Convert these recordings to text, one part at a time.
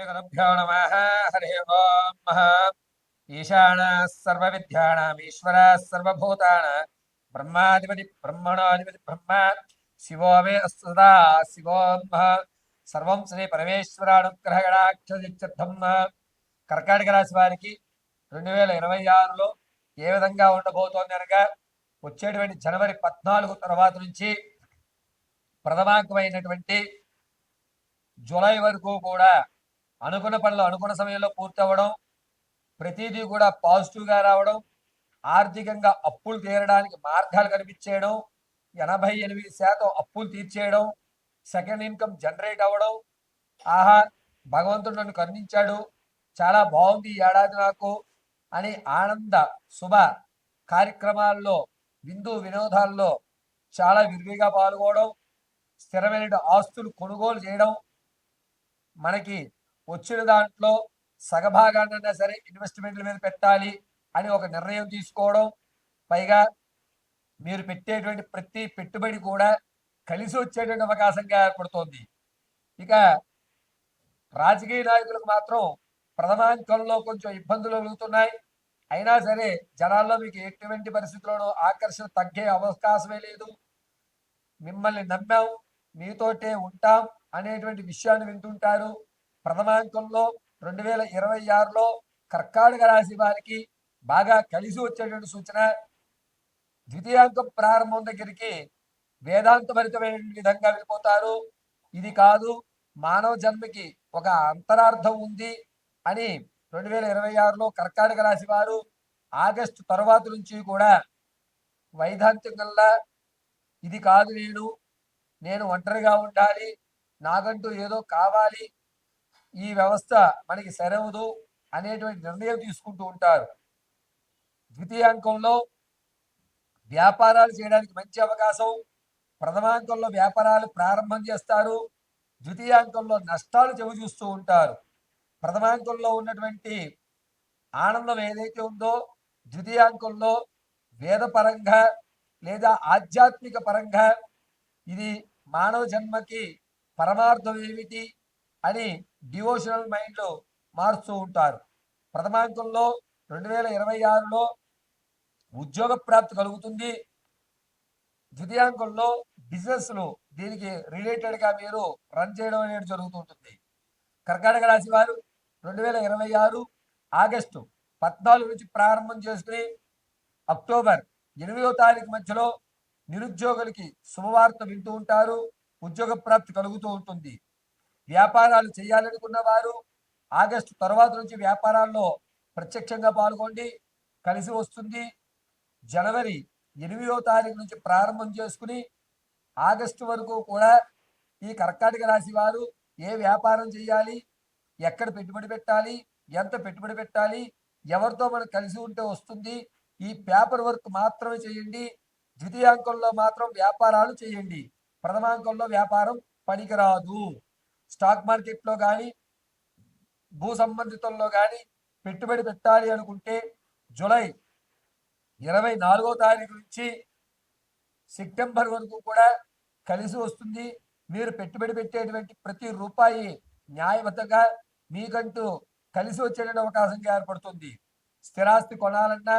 గురుభ్యో నమ హరి ఓం సర్వభూతాన బ్రహ్మాధిపతి బ్రహ్మణాధిపతి బ్రహ్మ శివో మే అస్తుదా శివోం సర్వం శ్రీ పరమేశ్వరానుగ్రహగణాక్షర్థం కర్కాటక రాశి వారికి రెండు వేల ఇరవై ఆరులో ఏ విధంగా ఉండబోతోంది అనగా వచ్చేటువంటి జనవరి పద్నాలుగు తర్వాత నుంచి ప్రథమాంకమైనటువంటి జూలై వరకు కూడా అనుకున్న పనులు అనుకున్న సమయంలో పూర్తి అవ్వడం ప్రతిదీ కూడా పాజిటివ్గా రావడం ఆర్థికంగా అప్పులు తీరడానికి మార్గాలు కనిపించేయడం ఎనభై ఎనిమిది శాతం అప్పులు తీర్చేయడం సెకండ్ ఇన్కమ్ జనరేట్ అవ్వడం ఆహా భగవంతుడు నన్ను కరుణించాడు చాలా బాగుంది ఈ ఏడాది నాకు అని ఆనంద శుభ కార్యక్రమాల్లో విందు వినోదాల్లో చాలా విరివిగా పాల్గొనడం స్థిరమైన ఆస్తులు కొనుగోలు చేయడం మనకి వచ్చిన దాంట్లో సగభాగాన్నైనా సరే ఇన్వెస్ట్మెంట్ల మీద పెట్టాలి అని ఒక నిర్ణయం తీసుకోవడం. పైగా మీరు పెట్టేటువంటి ప్రతి పెట్టుబడి కూడా కలిసి వచ్చేటువంటి అవకాశంగా ఏర్పడుతోంది. ఇక రాజకీయ నాయకులకు మాత్రం ప్రథమాంకంలో కొంచెం ఇబ్బందులు కలుగుతున్నాయి అయినా సరే జనాల్లో మీకు ఎటువంటి పరిస్థితుల్లోనూ ఆకర్షణ తగ్గే అవకాశమే లేదు. మిమ్మల్ని నమ్మాం మీతోటే ఉంటాం అనేటువంటి విషయాన్ని వింటుంటారు. ప్రథమాంకంలో రెండు వేల ఇరవై ఆరులో కర్కాటక రాశి వారికి బాగా కలిసి వచ్చేటువంటి సూచన. ద్వితీయాంకం ప్రారంభం దగ్గరికి వేదాంతభరితమైన విధంగా వెళ్ళిపోతారు. ఇది కాదు మానవ జన్మకి ఒక అంతరార్థం ఉంది అని రెండు వేల ఇరవై ఆరులో కర్కాటక రాశి వారు ఆగస్టు తర్వాత నుంచి కూడా వైదాంతికంగా ఇది కాదు నేను నేను ఒంటరిగా ఉండాలి నాకంటూ ఏదో కావాలి ఈ వ్యవస్థ మనకి సరవదు అనేటువంటి నిర్ణయం తీసుకుంటూ ఉంటారు. ద్వితీయాంకంలో వ్యాపారాలు చేయడానికి మంచి అవకాశం ప్రథమాంకంలో వ్యాపారాలు ప్రారంభం చేస్తారు ద్వితీయాంకంలో నష్టాలు చవిచూస్తూ ఉంటారు. ప్రథమాంకంలో ఉన్నటువంటి ఆనందం ఏదైతే ఉందో ద్వితీయాంకంలో వేదపరంగా లేదా ఆధ్యాత్మిక పరంగా ఇది మానవ జన్మకి పరమార్థం ఏమిటి అని డివోషనల్ మైండ్లో మారుస్తూ ఉంటారు. ప్రథమాంకంలో రెండు వేల ఇరవై ఆరులో ఉద్యోగ ప్రాప్తి కలుగుతుంది. ద్వితీయాంకంలో బిజినెస్లు దీనికి రిలేటెడ్గా మీరు రన్ చేయడం అనేది జరుగుతుంటుంది కర్కాటక రాశి వారు రెండు వేల ఇరవై ఆరు ఆగస్టు పద్నాలుగు నుంచి ప్రారంభం చేసుకుని అక్టోబర్ ఎనిమిదో తారీఖు మధ్యలో నిరుద్యోగులకి శుభవార్త వింటూ ఉంటారు. ఉద్యోగ ప్రాప్తి కలుగుతూ ఉంటుంది. వ్యాపారాలు చేయాలనుకున్న వారు ఆగస్టు తర్వాత నుంచి వ్యాపారాల్లో ప్రత్యక్షంగా పాల్గొండి కలిసి వస్తుంది. జనవరి ఎనిమిదో తారీఖు నుంచి ప్రారంభం చేసుకుని ఆగస్టు వరకు కూడా ఈ కర్కాటక రాశి వారు ఏ వ్యాపారం చేయాలి ఎక్కడ పెట్టుబడి పెట్టాలి ఎంత పెట్టుబడి పెట్టాలి ఎవరితో మనం కలిసి ఉంటే వస్తుంది ఈ పేపర్ వర్క్ మాత్రమే చేయండి. ద్వితీయాంకంలో మాత్రం వ్యాపారాలు చేయండి. ప్రథమాంకంలో వ్యాపారం పనికిరాదు. స్టాక్ మార్కెట్లో కానీ భూ సంబంధితంలో కానీ పెట్టుబడి పెట్టాలి అనుకుంటే జూలై ఇరవై నాలుగో తారీఖు నుంచి సెప్టెంబర్ వరకు కూడా కలిసి వస్తుంది. మీరు పెట్టుబడి పెట్టేటువంటి ప్రతి రూపాయి న్యాయబద్ధంగా మీకంటూ కలిసి వచ్చేటువంటి అవకాశంగా ఏర్పడుతుంది. స్థిరాస్తి కొనాలన్నా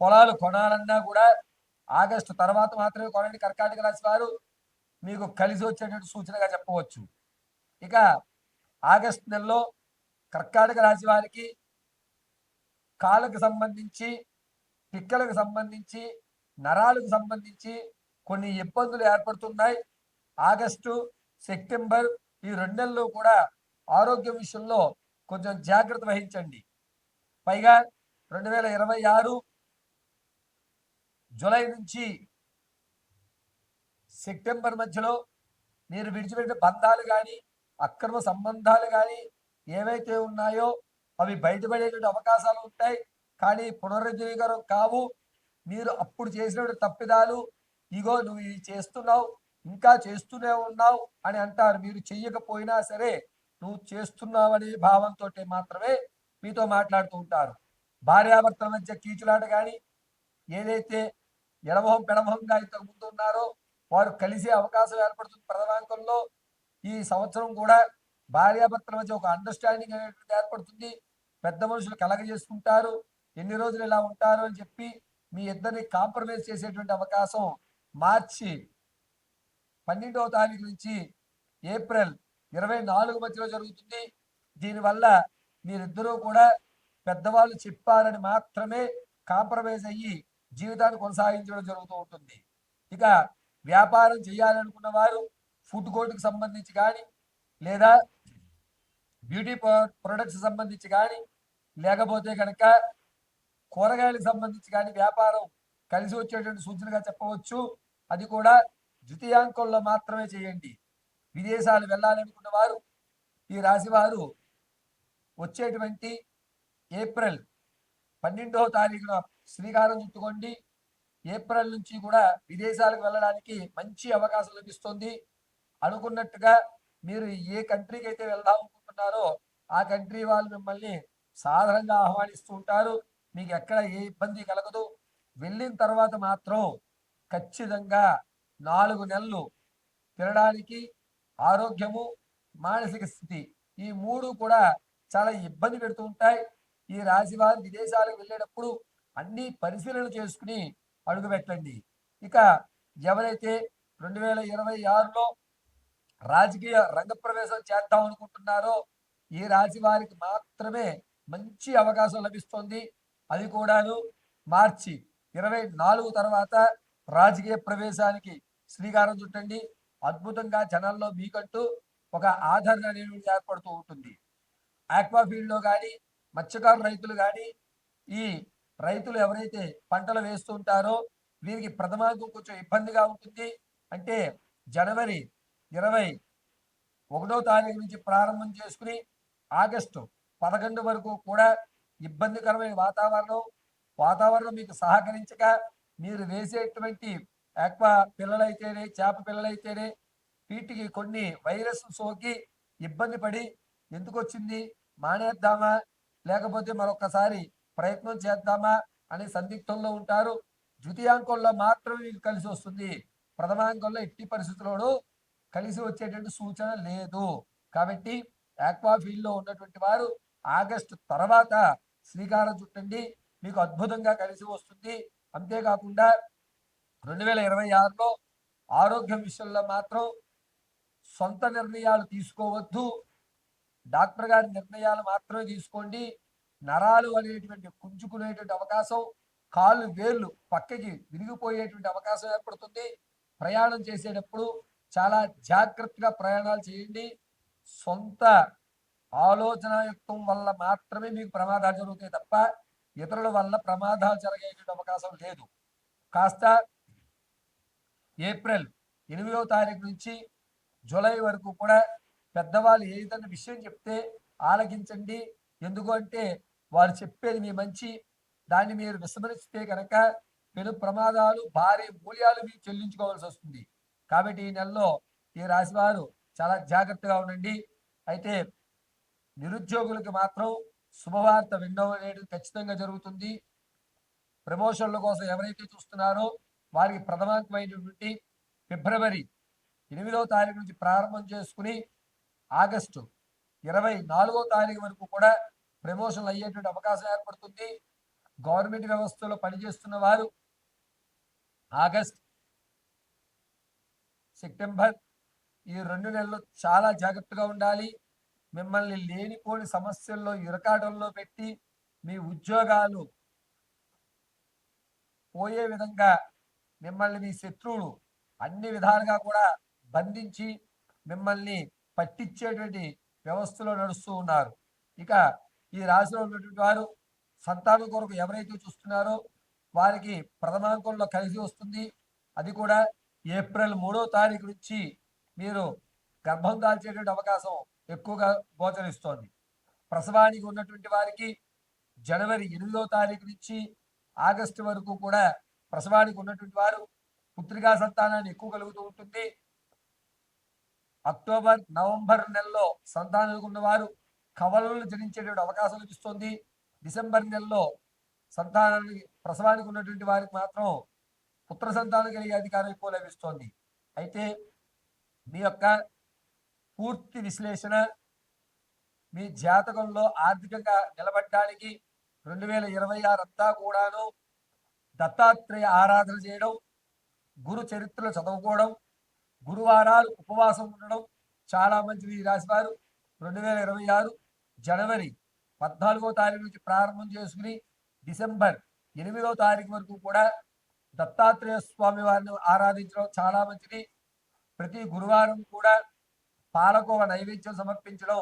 పొలాలు కొనాలన్నా కూడా ఆగస్టు తర్వాత మాత్రమే కొనండి కర్కాటక రాశి వారు. మీకు కలిసి వచ్చేటువంటి సూచనగా చెప్పవచ్చు. ఇక ఆగస్ట్ నెలలో కర్కాటక రాశి వారికి కాళ్ళకు సంబంధించి పిక్కలకు సంబంధించి నరాలకు సంబంధించి కొన్ని ఇబ్బందులు ఏర్పడుతున్నాయి. ఆగస్టు సెప్టెంబర్ ఈ రెండు నెలల్లో కూడా ఆరోగ్య విషయంలో కొంచెం జాగ్రత్త వహించండి. పైగా రెండు వేల ఇరవై ఆరు జూలై నుంచి సెప్టెంబర్ మధ్యలో మీరు విడిచిపెట్టిన బంధాలు కానీ అక్రమ సంబంధాలు కానీ ఏవైతే ఉన్నాయో అవి బయటపడేటువంటి అవకాశాలు ఉంటాయి. కానీ పునరుజ్జీవీకరం కావు. మీరు అప్పుడు చేసినటువంటి తప్పిదాలు ఇగో నువ్వు ఇది చేస్తున్నావు ఇంకా చేస్తూనే ఉన్నావు అని అంటారు. మీరు చెయ్యకపోయినా సరే నువ్వు చేస్తున్నావనే భావంతో మాత్రమే మీతో మాట్లాడుతూ ఉంటారు. భార్యాభర్తల మధ్య కీచులాట కానీ ఏదైతే ఎడమొహం పెడమొహంగా ఇంతకు ముందు ఉన్నారో వారు కలిసే అవకాశం ఏర్పడుతుంది ప్రథమాంకంలో. ఈ సంవత్సరం కూడా భార్యాభర్తల మధ్య ఒక అండర్స్టాండింగ్ అనేటువంటి ఏర్పడుతుంది. పెద్ద మనుషులు కలగజేసుకుంటారు ఎన్ని రోజులు ఇలా ఉంటారు అని చెప్పి మీ ఇద్దరిని కాంప్రమైజ్ చేసేటువంటి అవకాశం మార్చి పన్నెండవ తారీఖు నుంచి ఏప్రిల్ ఇరవై నాలుగు మధ్యలో జరుగుతుంది. దీనివల్ల మీరిద్దరూ కూడా పెద్దవాళ్ళు చెప్పారని మాత్రమే కాంప్రమైజ్ అయ్యి జీవితాన్ని కొనసాగించడం జరుగుతూ ఉంటుంది. ఇక వ్యాపారం చేయాలనుకున్న వారు ఫుడ్ కోర్టుకు సంబంధించి కానీ లేదా బ్యూటీ ప్రొడక్ట్స్ సంబంధించి కానీ లేకపోతే కనుక కూరగాయలకు సంబంధించి కానీ వ్యాపారం కలిసి వచ్చేటువంటి సూచనగా చెప్పవచ్చు. అది కూడా ద్వితీయాంకంలో మాత్రమే చేయండి. విదేశాలు వెళ్ళాలనుకున్న వారు ఈ రాశి వారు వచ్చేటువంటి ఏప్రిల్ పన్నెండవ తారీఖున శ్రీకారం చుట్టుకోండి. ఏప్రిల్ నుంచి కూడా విదేశాలకు వెళ్ళడానికి మంచి అవకాశం లభిస్తుంది. అనుకున్నట్టుగా మీరు ఏ కంట్రీకి అయితే వెళ్దాం అనుకుంటున్నారో ఆ కంట్రీ వాళ్ళు మిమ్మల్ని సాధారణంగా ఆహ్వానిస్తూ ఉంటారు. మీకు ఎక్కడ ఏ ఇబ్బంది కలగదు. వెళ్ళిన తర్వాత మాత్రం ఖచ్చితంగా నాలుగు నెలలు తినడానికి ఆరోగ్యము మానసిక స్థితి ఈ మూడు కూడా చాలా ఇబ్బంది పెడుతూ ఉంటాయి. ఈ రాశి వారు విదేశాలకు వెళ్ళేటప్పుడు అన్ని పరిశీలన చేసుకుని అడుగు పెట్టండి ఇక ఎవరైతే రెండు వేల ఇరవై ఆరులో రాజకీయ రంగ ప్రవేశం చేద్దాం అనుకుంటున్నారో ఈ రాశి వారికి మాత్రమే మంచి అవకాశం లభిస్తుంది. అది కూడాను మార్చి ఇరవై నాలుగు తర్వాత రాజకీయ ప్రవేశానికి శ్రీకారం చుట్టండి. అద్భుతంగా జనాల్లో మీకంటూ ఒక ఆదరణ అనేది ఏర్పడుతూ ఉంటుంది. ఆక్వా ఫీల్డ్లో కానీ మత్స్యకారు రైతులు కానీ ఈ రైతులు ఎవరైతే పంటలు వేస్తూ ఉంటారో వీరికి ప్రథమాంకం కొంచెం ఇబ్బందిగా ఉంటుంది. అంటే జనవరి ఇరవై ఒకటో తారీఖు నుంచి ప్రారంభం చేసుకుని ఆగస్టు పదకొండు వరకు కూడా ఇబ్బందికరమైన వాతావరణం వాతావరణం మీకు సహకరించక మీరు వేసేటువంటి ఆక్వా పిల్లలైతేనే చేప పిల్లలైతేనే వీటికి కొన్ని వైరస్ సోకి ఇబ్బంది పడి ఎందుకు వచ్చింది మానేద్దామా లేకపోతే మరొకసారి ప్రయత్నం చేద్దామా అనే సందిగ్ధంలో ఉంటారు. ద్వితీయాంకంలో మాత్రమే మీకు కలిసి వస్తుంది. ప్రథమాంకంలో ఎట్టి పరిస్థితుల్లోనూ కలిసి వచ్చేటువంటి సూచన లేదు. కాబట్టి ఆక్వా లో ఉన్నటువంటి వారు ఆగస్టు తర్వాత శ్రీకారం చుట్టండి. మీకు అద్భుతంగా కలిసి వస్తుంది. అంతేకాకుండా రెండు వేల ఇరవై ఆరులో ఆరోగ్యం విషయంలో మాత్రం సొంత నిర్ణయాలు తీసుకోవద్దు. డాక్టర్ గారి నిర్ణయాలు మాత్రమే తీసుకోండి. నరాలు అనేటువంటి కుంచుకునేటువంటి అవకాశం కాళ్ళు వేళ్ళు పక్కకి విరిగిపోయేటువంటి అవకాశం ఏర్పడుతుంది. ప్రయాణం చేసేటప్పుడు చాలా జాగ్రత్తగా ప్రయాణాలు చేయండి. సొంత ఆలోచనాయుక్తం వల్ల మాత్రమే మీకు ప్రమాదాలు జరుగుతాయి తప్ప ఇతరుల వల్ల ప్రమాదాలు జరిగేటువంటి అవకాశం లేదు. కాస్త ఏప్రిల్ ఎనిమిదవ తారీఖు నుంచి జూలై వరకు కూడా పెద్దవాళ్ళు ఏదైనా విషయం చెప్తే ఆలకించండి. ఎందుకు అంటే వారు చెప్పేది మీ మంచి. దాన్ని మీరు విస్మరిస్తే కనుక పెను ప్రమాదాలు భారీ మూల్యాలు మీరు చెల్లించుకోవాల్సి వస్తుంది. కాబట్టి ఈ నెలలో ఈ రాశి వారు చాలా జాగ్రత్తగా ఉండండి. అయితే నిరుద్యోగులకు మాత్రం శుభవార్త వినడం అనేది ఖచ్చితంగా జరుగుతుంది. ప్రమోషన్ల కోసం ఎవరైతే చూస్తున్నారో వారికి ప్రథమాంకమైనటువంటి ఫిబ్రవరి ఎనిమిదవ తారీఖు నుంచి ప్రారంభం చేసుకుని ఆగస్టు ఇరవై నాలుగో తారీఖు వరకు కూడా ప్రమోషన్లు అయ్యేటువంటి అవకాశం ఏర్పడుతుంది. గవర్నమెంట్ వ్యవస్థలో పనిచేస్తున్న వారు ఆగస్ట్ సెప్టెంబర్ ఈ రెండు నెలలు చాలా జాగ్రత్తగా ఉండాలి. మిమ్మల్ని లేనిపోని సమస్యల్లో ఇరకాటంలో పెట్టి మీ ఉద్యోగాలు పోయే విధంగా మిమ్మల్ని మీ శత్రువులు అన్ని విధాలుగా కూడా బంధించి మిమ్మల్ని పట్టించేటువంటి వ్యవస్థలో నడుస్తూ ఉన్నారు. ఇక ఈ రాశిలో ఉన్నటువంటి వారు సంతానం కొరకు ఎవరైతే చూస్తున్నారో వారికి ప్రథమాంకంలో కలిసి వస్తుంది. అది కూడా ఏప్రిల్ మూడో తారీఖు నుంచి మీరు గర్భం దాల్చేటువంటి అవకాశం ఎక్కువగా గోచరిస్తోంది. ప్రసవానికి ఉన్నటువంటి వారికి జనవరి ఎనిమిదో తారీఖు నుంచి ఆగస్టు వరకు కూడా ప్రసవానికి ఉన్నటువంటి వారు పుత్రికా సంతానాన్ని ఎక్కువ కలుగుతూ ఉంటుంది. అక్టోబర్ నవంబర్ నెలలో సంతానం ఉన్నవారు కవలలు జనించేటువంటి అవకాశం లభిస్తుంది. డిసెంబర్ నెలలో సంతానానికి ప్రసవానికి ఉన్నటువంటి వారికి మాత్రం పుత్ర సంతానం కలిగే అధికారం ఎక్కువ లభిస్తోంది. అయితే మీ యొక్క పూర్తి విశ్లేషణ మీ జాతకంలో ఆర్థికంగా నిలబడడానికి రెండు వేల ఇరవై ఆరు అంతా కూడాను దత్తాత్రేయ ఆరాధన చేయడం గురు చరిత్రలు చదువుకోవడం గురువారాలు ఉపవాసం ఉండడం చాలా మంచిది ఈ రెండు వేల ఇరవై ఆరు జనవరి పద్నాలుగో తారీఖు నుంచి ప్రారంభం చేసుకుని డిసెంబర్ ఎనిమిదో తారీఖు వరకు కూడా దత్తాత్రేయ స్వామి వారిని ఆరాధించడం చాలా మంచిది. ప్రతి గురువారం కూడా పాలకోవ నైవేద్యం సమర్పించడం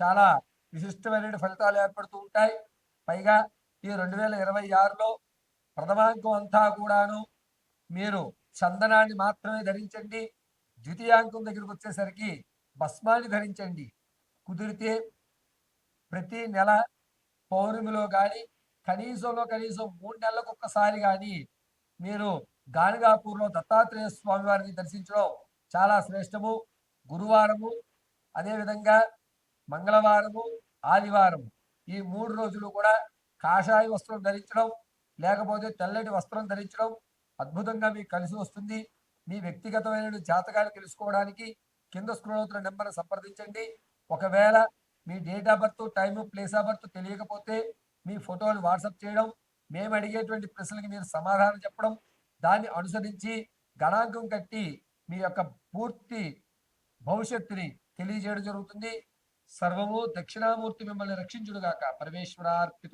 చాలా విశిష్టమైన ఫలితాలు ఏర్పడుతూ ఉంటాయి. పైగా ఈ రెండు వేల ఇరవై ఆరులో ప్రథమాంకం అంతా కూడాను మీరు చందనాన్ని మాత్రమే ధరించండి. ద్వితీయాంకం దగ్గరికి వచ్చేసరికి భస్మాన్ని ధరించండి. కుదిరితే ప్రతి నెల పౌర్ణమిలో కానీ కనీసంలో కనీసం మూడు నెలలకు ఒక్కసారి కానీ మీరు గాణిగాపూర్లో దత్తాత్రేయ స్వామి వారిని దర్శించడం చాలా శ్రేష్టము. గురువారము అదేవిధంగా మంగళవారము ఆదివారము. ఈ మూడు రోజులు కూడా కాషాయ వస్త్రం ధరించడం లేకపోతే తెల్లటి వస్త్రం ధరించడం అద్భుతంగా మీకు కలిసి వస్తుంది. మీ వ్యక్తిగతమైన జాతకాన్ని తెలుసుకోవడానికి కింద స్క్రోల్ అవుతున్న నెంబర్ సంప్రదించండి. ఒకవేళ మీ date of birth time place of birth తెలియకపోతే మీ ఫోటోని వాట్సాప్ చేయడం మేము అడిగేటువంటి ప్రశ్నలకు మీరు సమాధానం చెప్పడం దాన్ని అనుసరించి గణాంకం కట్టి మీ యొక్క పూర్తి భవిష్యత్తుని తెలియజేయడం జరుగుతుంది. సర్వము దక్షిణామూర్తి మిమ్మల్ని రక్షించుడుగాక పరమేశ్వరార్పితం